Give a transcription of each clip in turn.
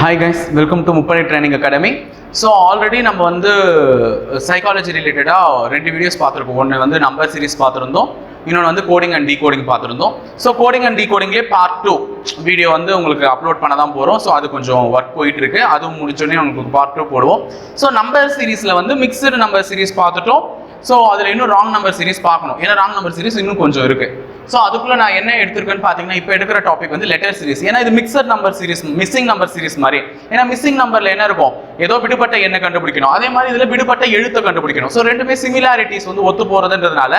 Hi guys welcome to Muppadai training academy so already நம்ம வந்து uh, psychology ரிலேட்டடாக ரெண்டு வீடியோஸ் பார்த்துருக்கோம். ஒன்று வந்து நம்பர் சீரிஸ் பார்த்துருந்தோம். இன்னொன்று வந்து கோடிங் அண்ட் டீகோடிங் பார்த்துருந்தோம். ஸோ கோடிங் அண்ட் டீகோடிங்லேயே பார்ட் டூ வீடியோ வந்து உங்களுக்கு அப்லோட் பண்ண தான் போகிறோம் ஸோ அது கொஞ்சம் ஒர்க் போயிட்டு இருக்கு அதுவும் முடிச்சோடனே உங்களுக்கு பார்ட் டூ போடுவோம். ஸோ நம்பர் சீரிஸில் வந்து மிக்சடு நம்பர் சீரிஸ் பார்த்துட்டோம். ஸோ அதில் இன்னும் ராங் நம்பர் சீரிஸ் பார்க்கணும். ஏன்னா ராங் நம்பர் சீரிஸ் இன்னும் கொஞ்சம் இருக்குது ஸோ அதுக்குள்ளே நான் என்ன எடுத்திருக்கேன்னு பார்த்தீங்கன்னா இப்போ எடுக்கிற டாபிக் வந்து லெட்டர் சீரிஸ் ஏன்னா இது mixture number series missing number series மாதிரி. ஏன்னா மிஸ்ஸிங் நம்பரில் என்ன இருக்கும்? ஏதோ விடுபட்ட எண்ணை கண்டுபிடிக்கணும். அதே மாதிரி இதில் விடுபட்ட எழுத்தை கண்டுபிடிக்கணும். ஸோ ரெண்டுமே சிமிலாரிட்டிஸ் வந்து ஒத்து போகிறதுன்றதுனால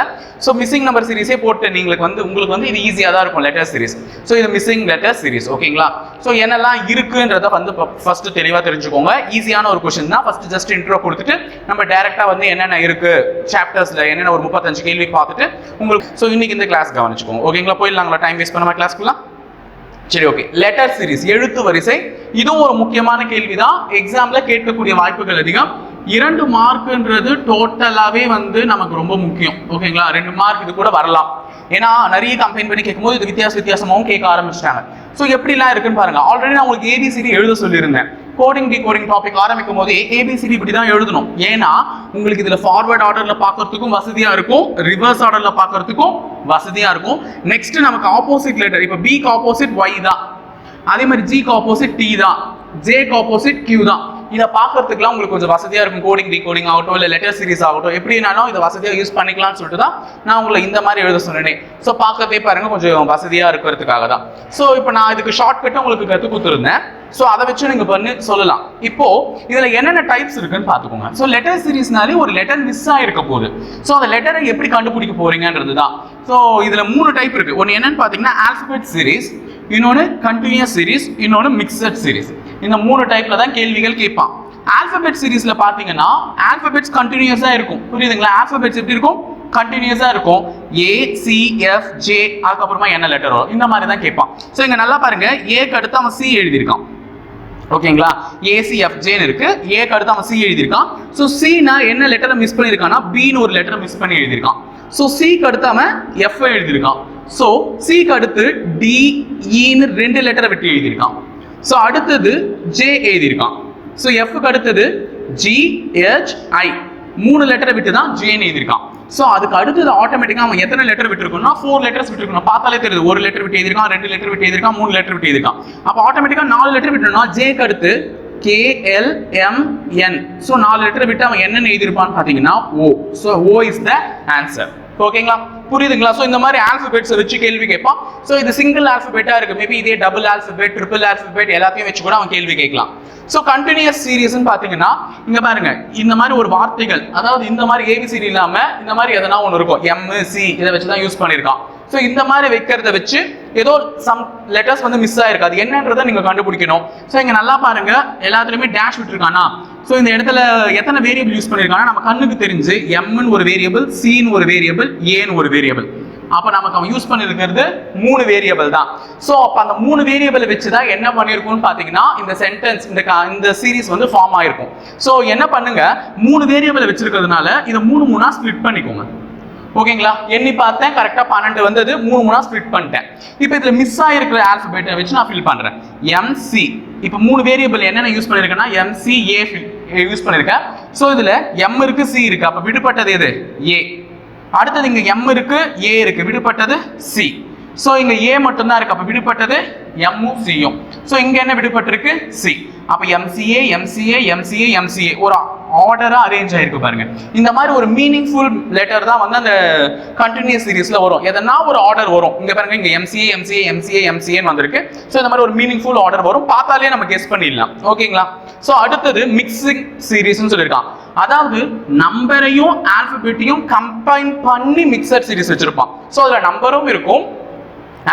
ஸோ மிஸ்ஸிங் நம்பர் சீரிஸே போட்டு நீங்களுக்கு வந்து உங்களுக்கு வந்து இது ஈஸியாக தான் இருக்கும் லெட்டர் சீரிஸ் ஸோ இது மிஸ்ஸிங் லெட்டர் சீரிஸ் ஓகேங்களா ஸோ என்னெல்லாம் இருக்குன்றத வந்து ஃபர்ஸ்ட் தெளிவாக தெரிஞ்சுக்கோங்க. ஈஸியான ஒரு கொஸ்டின் தான். ஃபர்ஸ்ட் ஜஸ்ட் இன்ட்ரோ கொடுத்துட்டு நம்ம டேரெக்டாக வந்து என்னென்ன இருக்கு? சாப்டர்ஸில் என்னென்ன ஒரு முப்பத்தஞ்சு கேள்வி பார்த்துட்டு உங்களுக்கு ஸோ இன்னைக்கு இந்த கிளாஸ் கவனிச்சுக்கோங்க ஓகேங்களா போயிடலாங்களா? டைம் வேஸ்ட் பண்ணாம கிளாஸ்க்குலாம் சரி ஓகே லெட்டர் சீரிஸ் எழுத்து வரிசை. இதுவும் ஒரு முக்கியமான கேள்வி தான் எக்ஸாம்ல கேட்கக்கூடிய வாய்ப்புகள் அதிகம். இரண்டு மார்க்குன்றது டோட்டலாகவே வந்து நமக்கு ரொம்ப முக்கியம். ஓகேங்களா ரெண்டு மார்க் இது கூட வரலாம். ஏன்னா நிறைய கம்பெனி பண்ணி கேட்கும்போது இது வித்தியாச வித்தியாசமாகவும் கேட்க ஆரம்பிச்சிட்டாங்க. ஸோ எப்படிலாம் இருக்குன்னு பாருங்க. ஆல்ரெடி நான் உங்களுக்கு ஏபிசிடி எழுத சொல்லியிருந்தேன். கோடிங் டிகோடிங் டாபிக் ஆரம்பிக்கும் போது ஏபிசிடி இப்படி தான் எழுதணும். ஏன்னா உங்களுக்கு இதில் ஃபார்வர்ட் ஆர்டரில் பார்க்கறதுக்கும் வசதியாக இருக்கும். ரிவர்ஸ் ஆர்டரில் பார்க்கறதுக்கும் வசதியாக இருக்கும். நெக்ஸ்ட் நமக்கு ஆப்போசிட் லெட்டர் இப்போ பிக்கு ஆப்போசிட் ஒய் தான். அதே மாதிரி ஜிக்கு ஆப்போசிட் டி தான். ஜேக்கு ஆப்போசிட் கியூ தான். இதை பார்க்கறதுக்குலாம் உங்களுக்கு கொஞ்சம் வசதியாக இருக்கும். கோடிங் டிகோடிங் ஆகட்டும் இல்லை லெட்டர் சீரிஸ் ஆகட்டும். எப்படினாலும் இதை வசதியாக யூஸ் பண்ணிக்கலாம்னு சொல்லிட்டு தான் நான் உங்களை இந்த மாதிரி எழுத சொன்னேனே. ஸோ பார்க்கவே பாருங்க கொஞ்சம் வசதியாக இருக்கிறதுக்காக தான். ஸோ இப்போ நான் இதுக்கு ஷார்ட்கட்டும் உங்களுக்கு கற்றுக் கொடுத்துருந்தேன். ஸோ அதை வச்சு நீங்கள் பண்ணி சொல்லலாம். இப்போ இதில் என்னென்ன டைப்ஸ் இருக்குன்னு பார்த்துக்கோங்க. ஸோ லெட்டர் சீரிஸ்னாலே ஒரு லெட்டர் மிஸ் ஆகிருக்க போகுது. ஸோ அந்த லெட்டரை எப்படி கண்டுபிடிக்க போறீங்கன்றது தான் ஸோ இதில் மூணு டைப் இருக்கு. ஒன்று என்னன்னு பார்த்தீங்கன்னா ஆல்பபெட் சீரிஸ் இன்னொன்று கண்டினியூஸ் சீரிஸ் இன்னொன்று மிக்சட் சீரிஸ் இந்த மூணு டைப்பில் தான் கேள்விகள் கேட்பான். ஆல்பபெட் சீரீஸில் பார்த்தீங்கன்னா ஆல்பபெட்ஸ் கண்டினியூஸாக இருக்கும். புரியுதுங்களா? ஆல்பபெட்ஸ் எப்படி இருக்கும்? கண்டினியூஸாக இருக்கும். ஏ சி எஃப் ஜே அதுக்கப்புறமா என்ன லெட்டர் வரும். இந்த மாதிரி தான் கேட்பான். ஸோ இங்கே நல்லா பாருங்க. ஏக்கு அடுத்து அவன் சி எழுதியிருக்கான். ஓகேங்களா? ஏசிஎஃப்ஜேன்னு இருக்கு. ஏக்கு அடுத்து அவன் சி எழுதியிருக்கான். ஸோ சினா என்ன லெட்டரை மிஸ் பண்ணியிருக்கான்னா பின்னு ஒரு லெட்டரை மிஸ் பண்ணி எழுதியிருக்கான். ஸோ சிக்கு அடுத்து அவன் எஃப் எழுதியிருக்கான். ஸோ சிக்கு அடுத்து டிஇன்னு e ரெண்டு லெட்டரை விட்டு எழுதியிருக்கான். ஸோ அடுத்தது ஜே எழுதியிருக்கான். ஸோ எஃப்க்கு அடுத்தது ஜி ஹெச் ஐ மூணு லெட்டரை விட்டு தான் ஜேன்னு எழுதியிருக்கான். ஸோ அதுக்கு அடுத்தது ஆட்டோமேட்டிக்காக அவன் எத்தனை லெட்டர் விட்டுருக்கோம்னா ஃபோர் லெட்டர்ஸ் விட்டுருக்கணும். பார்த்தாலே தெரியுது. ஒரு லெட்டர் விட்டு எழுதிருக்கான் ரெண்டு லெட்டர் விட்டு எழுதிருக்கான் மூணு லெட்டர் விட்டு எழுதிருக்கான் அப்போ ஆட்டோமேட்டிக்காக நாலு லெட்டர் விட்டுனா ஜேக்கு அடுத்து கேஎல்எம்என் ஸோ நாலு லெட்டர் விட்டு அவன் என்னென்ன எழுதியிருப்பான்னு பார்த்தீங்கன்னா O so O is the answer ஓகேங்களா புரியுதுங்களா? ஸோ இந்த மாதிரி ஆல்பபெட்ஸை வச்சு கேள்வி கேட்பான். ஸோ இது சிங்கிள் ஆல்பபெட்டா இருக்கு. மேபி இதே டபுள் ஆல்பபெட் ட்ரிபிள் ஆல்பபெட் எல்லாத்தையும் வச்சு கூட அவன் கேள்வி கேட்கலாம். ஸோ கண்டினியூஸ் சீரியஸ்னு பார்த்தீங்கன்னா இங்க பாருங்க இந்த மாதிரி ஒரு வார்த்தைகள் அதாவது இந்த மாதிரி ஏபிசிடி இல்லாமல் இந்த மாதிரி எதனா ஒன்று இருக்கும். எம்எஸ்சி இதை வச்சு தான் யூஸ் பண்ணியிருக்கான். ஸோ இந்த மாதிரி வைக்கிறத வச்சு ஏதோ சம் லெட்டர்ஸ் வந்து மிஸ் ஆயிருக்கு. அது என்னன்றதை நீங்கள் கண்டுபிடிக்கணும். ஸோ இங்கே நல்லா பாருங்க. எல்லாத்துலேயுமே டேஷ் விட்டுருக்கானா? ஸோ இந்த இடத்துல எத்தனை வேரியபிள் யூஸ் பண்ணியிருக்காங்கன்னா நம்ம கண்ணுக்கு தெரிஞ்சு எம்னு ஒரு வேரியபிள் சின்னு ஒரு வேரியபிள் ஏன்னு ஒரு வேரியபிள் அப்போ நமக்கு அவன் யூஸ் பண்ணியிருக்கிறது மூணு வேரியபிள் தான். ஸோ அப்போ அந்த மூணு வேரியபிள் வச்சு தான் என்ன பண்ணியிருக்கும்னு பார்த்தீங்கன்னா இந்த சென்டென்ஸ் இந்த க- இந்த சீரீஸ் வந்து ஃபார்ம் ஆயிருக்கும். ஸோ என்ன பண்ணுங்க? மூணு வேரியபிள் வச்சிருக்கிறதுனால இதை மூணு மூணாக ஸ்ப்ளிட் பண்ணிக்கோங்க. ஓகேங்களா? எண்ணி பார்த்தேன் கரெக்டாக பன்னெண்டு வந்தது மூணு மூணா ஸ்ப்ளிட் பண்ணிட்டேன். இப்போ இதில் மிஸ் ஆகிருக்கிற ஆல்ஃபபேட்டை வச்சு நான் ஃபில் பண்ணுறேன் எம்சி இப்போ மூணு வேரியபிள் என்னென்ன யூஸ் பண்ணியிருக்கேன்னா எம்சி ஏ யூஸ் பண்ணியிருக்கேன் ஸோ இதில் எம் இருக்கு சி இருக்கு. அப்போ விடுபட்டது எது? ஏ அடுத்தது இங்கே எம் இருக்கு ஏ இருக்கு. விடுபட்டது சி ஸோ இங்க ஏ மட்டும்தான் இருக்கு. அப்ப விடுபட்டது எம்மும் சியும் ஸோ இங்க என்ன விடுபட்டிருக்கு? சி அப்ப எம்சிஏ எம்சிஏ எம்சிஏ எம்சிஏ ஒரு ஆர்டரா அரேஞ்ச் ஆயிருக்கு பாருங்க. இந்த மாதிரி ஒரு மீனிங்ஃபுல் லெட்டர் தான் வந்து அந்த கண்டினியூஸ் சீரிஸ்ல வரும். எதனா ஒரு ஆர்டர் வரும். இங்க பாருங்க இங்க எம்சிஏ எம்சிஏ எம்சிஏ எம்சிஏன்னு வந்திருக்கு. ஸோ இந்த மாதிரி ஒரு மீனிங்ஃபுல் ஆர்டர் வரும். பார்த்தாலே நம்ம கெஸ் பண்ணிடலாம். ஓகேங்களா ஸோ அடுத்தது மிக்சிங் சீரீஸ்னு சொல்லியிருக்கான். அதாவது நம்பரையும் ஆல்பபெட்டையும் கம்பைன் பண்ணி மிக்சர் சீரிஸ் வச்சிருப்பான். ஸோ அதுல நம்பரும் இருக்கும்.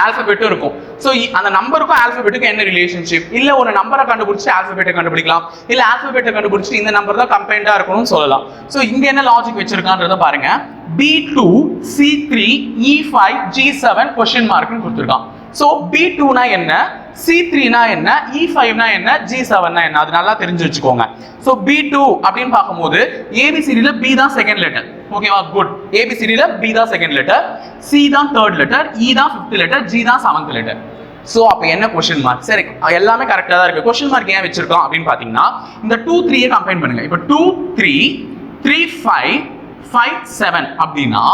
ஆல்பபெட்டும் இருக்கும். ஸோ அந்த நம்பருக்கும் ஆல்பபெட்டுக்கும் என்ன ரிலேஷன்ஷிப் இல்ல ஒரு நம்பரை கண்டுபிடிச்சு ஆல்பபெட்டை கண்டுபிடிக்கலாம். இல்ல ஆல்பபெட்டை கண்டுபிடிச்சு இந்த நம்பர் தான் கம்பைண்டா இருக்கணும்னு சொல்லலாம். ஸோ இங்க என்ன லாஜிக் வச்சிருக்கான்றத பாருங்க. B two C three E five G seven question மார்க்னு கொடுத்துருக்கான். ஸோ பி டூனா என்ன? சி த்ரீனா என்ன? E இ ஃபைவ்னா என்ன? ஜி செவன்னா என்ன? அது நல்லா தெரிஞ்சு வச்சுக்கோங்க. ஸோ பி டூ அப்படின்னு பார்க்கும்போது ஏபிசிடியில் பி தான் செகண்ட் லெட்டர் ஓகேவா குட் ஏபிசிடியில் பி தான் செகண்ட் லெட்டர் சி தான் தேர்ட் லெட்டர் இ தான் ஃபிஃப்த் லெட்டர் ஜி தான் செவன்த் லெட்டர் ஸோ அப்போ என்ன கொஷின் மார்க் சரி எல்லாமே கரெக்டாக தான் இருக்கு. கொஷின் மார்க் ஏன் வச்சிருக்கோம் அப்படின்னு பார்த்தீங்கன்னா இந்த டூ த்ரீயை கம்பைன் பண்ணுங்க. இப்போ two three three five five seven அப்படின்னா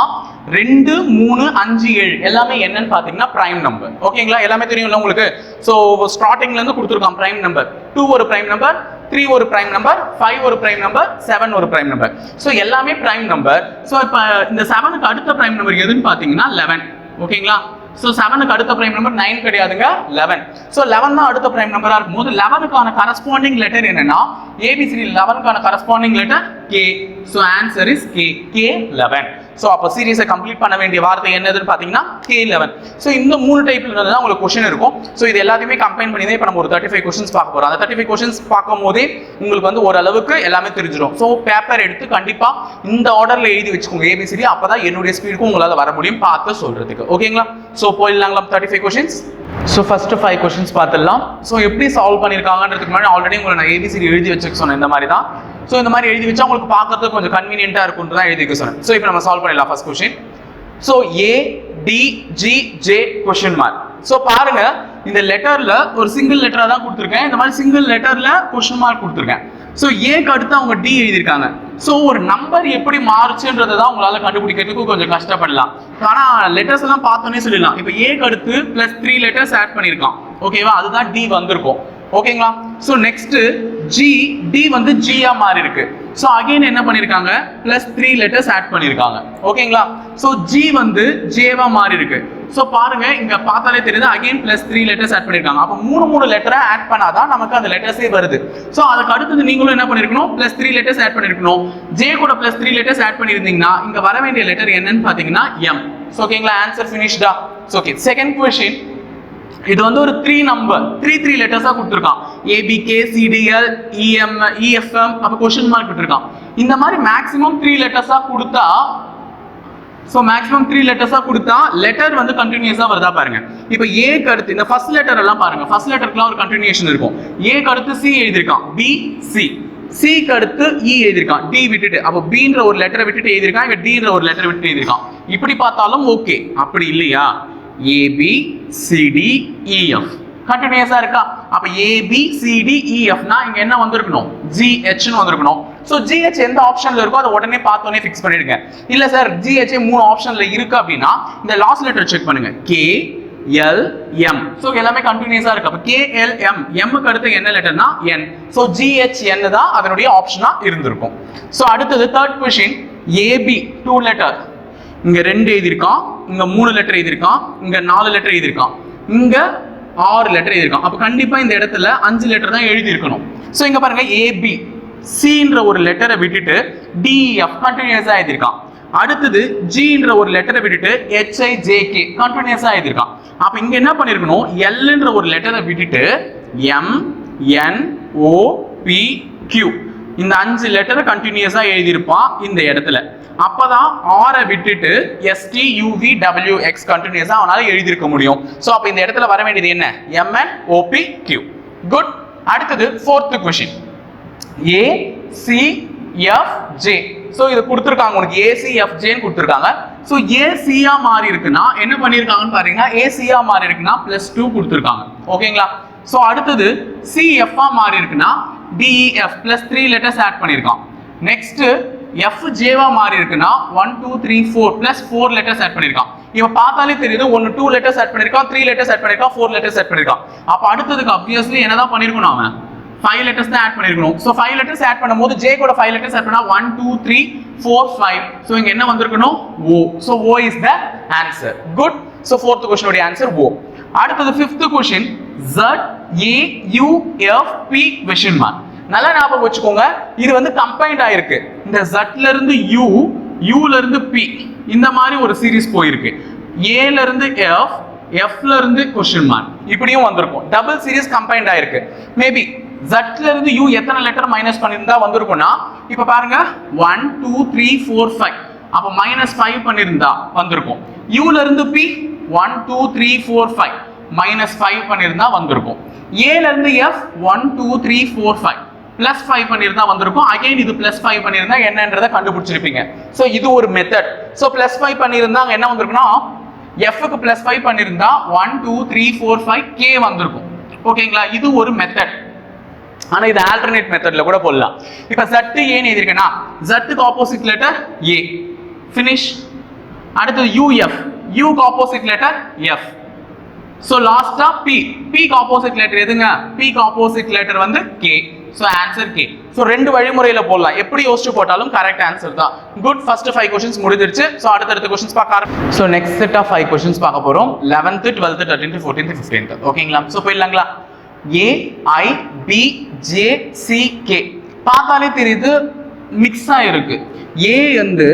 ரெண்டு மூணு அஞ்சு ஏழு. எல்லாமே என்னன்னு பார்த்தீங்கன்னா பிரைம் நம்பர் ஓகேங்களா எல்லாமே தெரியும்ல உங்களுக்கு? ஸோ ஸ்டார்டிங்ல இருந்து கொடுத்துருக்கோம் பிரைம் நம்பர் டூ ஒரு பிரைம் நம்பர் த்ரீ ஒரு பிரைம் நம்பர் ஃபைவ் ஒரு பிரைம் நம்பர் செவன் ஒரு பிரைம் நம்பர் ஸோ எல்லாமே பிரைம் நம்பர் ஸோ இப்போ இந்த செவனுக்கு அடுத்த பிரைம் நம்பர் எதுன்னு பார்த்தீங்கன்னா லெவன் ஓகேங்களா ஸோ செவனுக்கு அடுத்த பிரைம் நம்பர் நைன் கிடையாதுங்க லெவன் ஸோ லெவன் தான் அடுத்த பிரைம் நம்பராக இருக்கும்போது லெவனுக்கான கரஸ்பாண்டிங் லெட்டர் என்னன்னா ABCD லெவனுக்கான corresponding letter K so answer is K K eleven so அப்போ சீரியஸை கம்ப்ளீட் பண்ண வேண்டிய வார்த்தை என்னதுன்னு பார்த்தீங்கன்னா கே லெவன் ஸோ இந்த மூணு டைப்ல இருந்து தான் உங்களுக்கு கொஷின் இருக்கும். ஸோ இது எல்லாத்தையுமே கம்பைன் பண்ணி தான் இப்போ நம்ம ஒரு தேர்ட்டி ஃபைவ் கொஷின்ஸ் பார்க்க போகிறோம் அந்த தேர்ட்டி ஃபைவ் கொஷின்ஸ் பார்க்கும் போதே உங்களுக்கு வந்து ஓரளவுக்கு எல்லாமே தெரிஞ்சிடும் ஸோ பேப்பர் எடுத்து கண்டிப்பாக இந்த ஆர்டரில் எழுதி வச்சுக்கோங்க. ஏபிசிடி அப்போ தான் என்னுடைய ஸ்பீடுக்கும் உங்களால் வர முடியும். பார்த்து சொல்கிறதுக்கு ஓகேங்களா so போயிடலாங்களா? Thirty five questions so first five questions பார்த்துடலாம். ஸோ எப்படி சால்வ் பண்ணியிருக்காங்கன்றதுக்கு முன்னாடி ஆல்ரெடி உங்களை நான் ஏபிசிடி எழுதி வச்சுக்க சொன்னேன். இந்த மாதிரி தான். ஸோ இந்த மாதிரி எழுதி வச்சா உங்களுக்கு பார்க்கறதுக்கு கொஞ்சம் கன்வீனியன்ட்டாக இருக்கும்னு தான் எழுதி வைக்க சொன்னேன். ஸோ இப்போ நம்ம சால்வ் பண்ணிடலாம் first question so A D G J question mark so பாருங்க இந்த லெட்டரில் ஒரு சிங்கிள் லெட்டராக தான் கொடுத்துருக்கேன். இந்த மாதிரி சிங்கிள் லெட்டரில் கொஷின் மார்க் கொடுத்துருக்கேன். ஸோ ஏக்கு அடுத்து அவங்க டி எழுதியிருக்காங்க. ஸோ ஒரு நம்பர் எப்படி மாறுச்சுன்றதை தான் உங்களால் கண்டுபிடிக்கிறதுக்கு கொஞ்சம் கஷ்டப்படலாம். ஆனால் லெட்டர்ஸ் எல்லாம் பார்த்தோன்னே சொல்லிடலாம். இப்போ ஏக்கு அடுத்து ப்ளஸ் த்ரீ லெட்டர்ஸ் ஆட் பண்ணியிருக்கான். ஓகேவா அதுதான் டி வந்திருக்கும். ஓகேங்களா? ஸோ நெக்ஸ்ட் ஜி டி வந்து ஜியா மாறி இருக்கு ஸோ அகைன் என்ன பண்ணியிருக்காங்க? பிளஸ் த்ரீ லெட்டர்ஸ் ஆட் பண்ணியிருக்காங்க. ஓகேங்களா? ஸோ ஜி வந்து ஜேவா மாறி இருக்கு ஸோ பாருங்க இங்க பார்த்தாலே தெரியுது again plus three letters add பண்ணியிருக்காங்க. அப்போ மூணு மூணு லெட்டரை ஆட் பண்ணாதான் நமக்கு அந்த லெட்டர்ஸே வருது. ஸோ அதுக்கு அடுத்தது நீங்களும் என்ன பண்ணிருக்கணும் பிளஸ் த்ரீ லெட்டர்ஸ் ஆட் பண்ணிருக்கணும் ஜே கூட பிளஸ் த்ரீ லெட்டர்ஸ் ஆட் பண்ணியிருந்தீங்கன்னா இங்க வர வேண்டிய லெட்டர் என்னன்னு பார்த்தீங்கன்னா எம் ஸோ ஓகேங்களா ஆன்சர் ஃபினிஷ்டா ஓகே செகண்ட் கொஸ்டின் இது வந்து ஒரு த்ரீ நம்பர் த்ரீ த்ரீ லெட்டர்ஸாக கொடுத்துருக்கான். ஏபிகே சிடிஎல் இஎம் இஎஃப்எம் அப்போ கொஷின் மார்க் விட்டுருக்கான். இந்த மாதிரி மேக்ஸிமம் த்ரீ லெட்டர்ஸாக கொடுத்தா ஸோ மேக்ஸிமம் த்ரீ லெட்டர்ஸாக கொடுத்தா லெட்டர் வந்து கண்டினியூஸாக வருதா பாருங்க. இப்போ ஏக்கு அடுத்து இந்த ஃபர்ஸ்ட் லெட்டர் எல்லாம் பாருங்க. ஃபர்ஸ்ட் லெட்டருக்குலாம் ஒரு கண்டினியூஷன் இருக்கும். ஏக்கு அடுத்து சி எழுதியிருக்கான். பி சி சிக்கு அடுத்து இ எழுதியிருக்கான். டி விட்டுட்டு. அப்போ பின்ற ஒரு லெட்டரை விட்டுட்டு எழுதியிருக்கான். இங்கே டின்ற ஒரு லெட்டரை விட்டு எழுதியிருக்கான். இப்படி பார்த்தாலும் ஓகே அப்படி இல்லையா? ஏபி சிடி இஎஃப் கண்டினியூஸா இருக்கா? அப்ப ஏபி சிடி இஎஃப்னா இங்க என்ன வந்திருக்கணும்? ஜிஹெச்னு வந்திருக்கணும். ஸோ ஜிஹெச் எந்த ஆப்ஷன்ல இருக்கோ அதை உடனே பார்த்தோன்னே ஃபிக்ஸ் பண்ணிடுங்க. இல்ல சார் ஜிஹெச் மூணு ஆப்ஷன்ல இருக்கு அப்படின்னா இந்த லாஸ்ட் லெட்டர் செக் பண்ணுங்க. கே எல் எம் ஸோ எல்லாமே கண்டினியூஸா இருக்கு. அப்போ கே எல் எம் எம்முக்கு அடுத்து என்ன லெட்டர்னா என் ஸோ ஜிஹெச் என் தான் அதனுடைய ஆப்ஷனா இருந்திருக்கும். ஸோ அடுத்தது third question AB two letter இங்க ரெண்டு எழுதியிருக்கான். இங்க மூணு லெட்டர் எழுதியிருக்கான். இங்க நாலு லெட்டர் எழுதியிருக்கான். இங்க ஆறு லெட்டர் எழுதியிருக்கான். அப்போ கண்டிப்பா இந்த இடத்துல அஞ்சு லெட்டர் தான் எழுதியிருக்கணும். ஸோ இங்க பாருங்க ஏபி சின்ற ஒரு லெட்டரை விட்டுட்டு டிஎஃப் கண்டினியூஸா எழுதியிருக்கான். அடுத்தது ஜின்ற ஒரு லெட்டரை விட்டுட்டு ஹெச்ஐ ஜேகே கண்டினியூஸா எழுதியிருக்கான். அப்போ இங்க என்ன பண்ணிருக்கணும் எல்ன்ற ஒரு லெட்டரை விட்டுட்டு M N O P Q இந்த அஞ்சு லெட்டரை கண்டினியூஸாக எழுதியிருப்பான் இந்த இடத்துல. அப்பதான் ஆரை விட்டுட்டு எஸ்டி யூவி டபிள்யூ எக்ஸ் கண்டினியூஸாக அவனால் எழுதியிருக்க முடியும். ஸோ அப்போ இந்த இடத்துல வர வேண்டியது என்ன? எம்என் ஓபி கியூ குட் அடுத்தது fourth question A C F J so இது கொடுத்துருக்காங்க உனக்கு. ஏசிஎஃப்ஜேன்னு கொடுத்துருக்காங்க. ஸோ ஏசியா மாறி இருக்குன்னா என்ன பண்ணியிருக்காங்கன்னு பாத்தீங்கன்னா ஏசியா மாறி இருக்குன்னா பிளஸ் டூ கொடுத்துருக்காங்க. ஓகேங்களா ஸோ அடுத்தது சிஎஃப்ஆ மாறி இருக்குன்னா DEF plus three letters add பண்ணியிருக்கான். நெக்ஸ்ட் எஃப் ஜேவா மாறி இருக்குன்னா one two three four plus four letters add பண்ணியிருக்கான். இவன் பார்த்தாலே தெரியுது ஒன்று டூ லெட்டர்ஸ் ஆட் பண்ணியிருக்கான் த்ரீ லெட்டர்ஸ் ஆட் பண்ணியிருக்கான் ஃபோர் லெட்டர்ஸ் ஆட் பண்ணியிருக்கான். அப்போ அடுத்ததுக்கு அப்வியஸ்லி என்னதான் பண்ணியிருக்கணும் அவன்? ஃபைவ் லெட்டர்ஸ் தான் ஆட் பண்ணியிருக்கணும். ஸோ ஃபைவ் லெட்டர்ஸ் ஆட் பண்ணும்போது ஜே கூட ஃபைவ் லெட்டர்ஸ் ஆட் பண்ணால் one two three four five so இங்கே என்ன வந்திருக்கணும்? O so O is the answer good so fourth கொஸ்டினுடைய answer O அடுத்தது fifth question Z A U F P question mark நல்லா ஞாபகம் வச்சுக்கோங்க. இது வந்து கம்பைன்ட் ஆயிருக்கு. இந்த ஜட்ல இருந்து யூ யூல இருந்து பி இந்த மாதிரி ஒரு சீரிஸ் போயிருக்கு. ஏல இருந்து எஃப் எஃப்ல இருந்து கொஸ்டின் மார்க் இப்படியும் வந்திருக்கும். டபுள் சீரிஸ் கம்பைன்ட் ஆயிருக்கு. மேபி ஜட்ல இருந்து யூ எத்தனை லெட்டர் மைனஸ் பண்ணியிருந்தா வந்திருக்கும்னா இப்ப பாருங்க. One two three four five அப்போ மைனஸ் ஃபைவ் பண்ணியிருந்தா வந்திருக்கும். யூல இருந்து P one two three four five minus five பண்ணியிருந்தா வந்திருக்கும். ஏலேருந்து F one two three four five plus five பண்ணியிருந்தா வந்திருக்கும். அகைன் இது பிளஸ் ஃபைவ் பண்ணியிருந்தா என்னன்றதை கண்டுபிடிச்சிருப்பீங்க. ஸோ இது ஒரு மெத்தட் ஸோ பிளஸ் ஃபைவ் பண்ணியிருந்தாங்க என்ன வந்திருக்குன்னா எஃப்க்கு பிளஸ் ஃபைவ் பண்ணியிருந்தா one two three four five K வந்திருக்கும். ஓகேங்களா இது ஒரு மெத்தட் ஆனால் இது ஆல்டர்னேட் மெத்தடில் கூட போடலாம். இப்போ ஜட்டு ஏன்னு எழுதியிருக்கேன்னா ஜட்டுக்கு ஆப்போசிட் லெட்டர் ஏ ஃபினிஷ் அடுத்தது யூஎஃப் யூக்கு ஆப்போசிட் லெட்டர் எஃப் சோ லாஸ்டா பி பீக் ஆப்போசிட் லெட்டர் எதுங்க? பீக் ஆப்போசிட் லெட்டர் வந்து K so answer K so ரெண்டு வழிமுறையில போடலாம். எப்படி யோசிச்சு போட்டாலும் கரெக்ட் ஆன்சர் தான். குட் ஃபர்ஸ்ட் ஃபைவ் கொஸ்டின்ஸ் முடிஞ்சிருச்சு. சோ அடுத்தடுத்த கொஸ்டின்ஸ் பார்க்க ஆரம்பி so next set of five questions பார்க்க போறோம். 11th 12th 13th 14th 15th ஓகேங்களா so போயிடலாங்களா? A I P J C K பார்த்தாலே தெரியுது. மிக்ஸ் ஆயிருக்கு. ஏ வந்து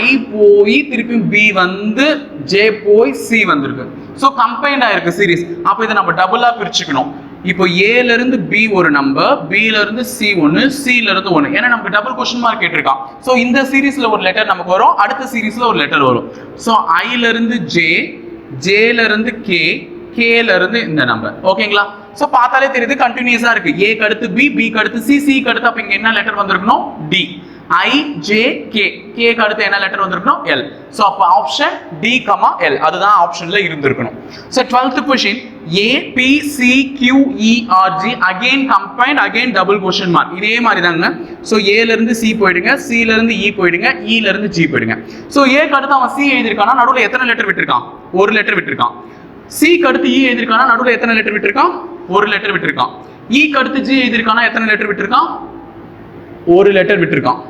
ஐ போய் திருப்பி பி வந்து ஜே போய் சி வந்திருக்கு. ஸோ கம்பைன்ட் ஆயிருக்கு சீரிஸ் அப்போ இதை நம்ம டபுளாக பிரிச்சுக்கணும். இப்போ ஏல இருந்து பி ஒரு நம்பர் பில இருந்து சி ஒன்று சில இருந்து ஏன்னா நமக்கு டபுள் கொஸ்டின் மார்க் கேட்டிருக்கான். ஸோ இந்த சீரிஸ்ல ஒரு லெட்டர் நமக்கு வரும் அடுத்த சீரிஸ்ல ஒரு லெட்டர் வரும். ஸோ ஐல இருந்து ஜே ஜேல இருந்து கே கேல இருந்து இந்த நம்பர் ஓகேங்களா ஸோ பார்த்தாலே தெரியுது கண்டினியூஸா இருக்கு. ஏ அடுத்து பி பி அடுத்து சி சி அடுத்து அப்ப இங்க என்ன லெட்டர் வந்திருக்கணும்? D I J K K அடுத்து என்ன லெட்டர் வந்திருக்கணும்? எல் ஸோ அப்போ ஆப்ஷன் டி கமா எல் அதுதான் ஆப்ஷன்ல இருந்திருக்கணும். So twelfth question A B C Q E R G again combined again double question mark இதே மாதிரி தாங்க ஸோ ஏல இருந்து சி போயிடுங்க சில இருந்து இ போயிடுங்க e இல இருந்து ஜி போயிடுங்க. ஸோ ஏக்கு அடுத்து அவன் சி எழுதியிருக்கானா? நடுவில் எத்தனை லெட்டர் விட்டுருக்கான்? ஒரு லெட்டர் விட்டுருக்கான். சி அடுத்து e இ எழுதிருக்கானா நடுவில் எத்தனை லெட்டர் விட்டுருக்கான்? ஒரு லெட்டர் விட்டுருக்கான். E இ அடுத்து ஜி எழுதியிருக்கானா? எத்தனை லெட்டர் விட்டுருக்கான்? ஒரு லெட்டர் விட்டுருக்கான்.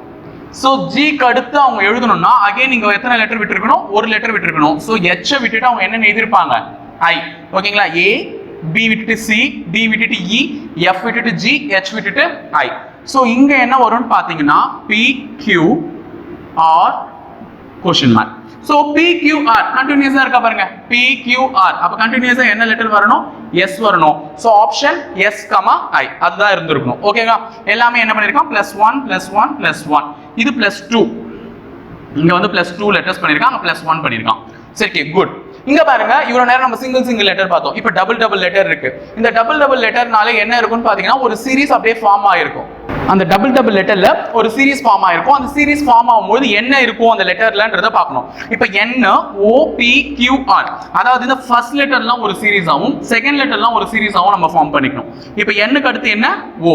ஸோ ஜி அடுத்து அவங்க எழுதணும்னா அகைன் நீங்க எத்தனை லெட்டர் விட்டுருக்கணும்? ஒரு லெட்டர் விட்டுருக்கணும். ஸோ எச்சை விட்டுட்டு அவங்க என்ன எழுதிருப்பாங்க ஐ ஓகேங்களா ஏ பி விட்டுட்டு சி டி விட்டுட்டு e, இ எஃப் விட்டுட்டு ஜி ஹெச் விட்டுட்டு ஐ ஸோ இங்க என்ன வரும்னு பார்த்தீங்கன்னா P Q R question mark so PQR கண்டினியூஸாக ஆர் இருக்கா பாருங்க. பிக்யூஆர் அப்போ ஆர் என்ன லெட்டர் வரணும்? எஸ் வரணும். So option S comma I அதுதான் இருந்திருக்கணும். ஓகேவா எல்லாமே என்ன பண்ணியிருக்கோம் plus one plus one plus one இது பிளஸ் டூ இங்கே வந்து பிளஸ் டூ லெட்டர்ஸ் பண்ணிருக்கான். ப்ளஸ் பிளஸ் ஒன் பண்ணியிருக்கான் சரி குட் இங்க பாருங்க இவ்வளவு நேரம் நம்ம சிங்கிள் சிங்கிள் லெட்டர் பார்த்தோம். இப்போ டபுள் டபுள் லெட்டர் இருக்கு. இந்த டபுள் டபுள் லெட்டர்னால என்ன இருக்கும்னு பாத்தீங்கன்னா ஒரு சீரிஸ் அப்படியே ஃபார்ம் ஆயிருக்கும். அந்த டபுள் டபுள் லெட்டர்ல ஒரு சீரிஸ் ஃபார்ம் ஆயிருக்கும். அந்த சீரிஸ் ஃபார்ம் ஆகும்போது என்ன இருக்கும் அந்த லெட்டர்லன்றத பார்க்கணும். இப்போ என்ன ஓ பி கியூ ஆர் அதாவது இந்த ஃபர்ஸ்ட் லெட்டர்லாம் ஒரு சீரிஸ் ஆகும் செகண்ட் லெட்டர்லாம் ஒரு சீரிஸ் ஆகும் நம்ம ஃபார்ம் பண்ணிக்கணும். இப்போ என்னுக்கு அடுத்து என்ன? ஓ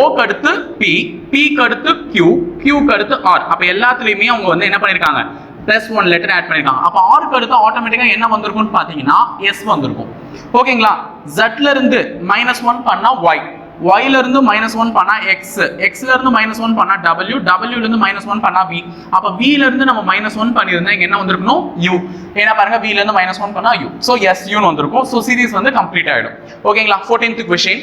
ஓக்கு அடுத்து பி பிக்கு அடுத்து கியூ கியூக்கு அடுத்து ஆர் அப்ப எல்லாத்துலயுமே அவங்க வந்து என்ன பண்ணிருக்காங்க? பிளஸ் ஒன் லெட்டர் ஆட் பண்ணிருக்காங்க அப்போ ஆருக்கு அடுத்து ஆட்டோமேட்டிக்கா என்ன வந்திருக்கும்னு பாத்தீங்கன்னா எஸ் வந்திருக்கும். ஓகேங்களா ஜட்ல இருந்து மைனஸ் ஒன் பண்ணா ஒய் ஒய்ல இருந்து மைனஸ் ஒன் பண்ணா எக்ஸ் எக்ஸ்ல இருந்து மைனஸ் ஒன் பண்ணா டபிள்யூ டபிள்யூல இருந்து மைனஸ் ஒன் பண்ணா வி அப்ப வில இருந்து நம்ம மைனஸ் ஒன் பண்ணியிருந்தா இங்க என்ன வந்திருக்கணும்? யூ ஏன்னா பாருங்க வில இருந்து மைனஸ் ஒன் பண்ணா யூ சோ எஸ் யூன்னு வந்திருக்கும். சோ சீரிஸ் வந்து கம்ப்ளீட் ஆயிடும். ஓகேங்களா fourteenth question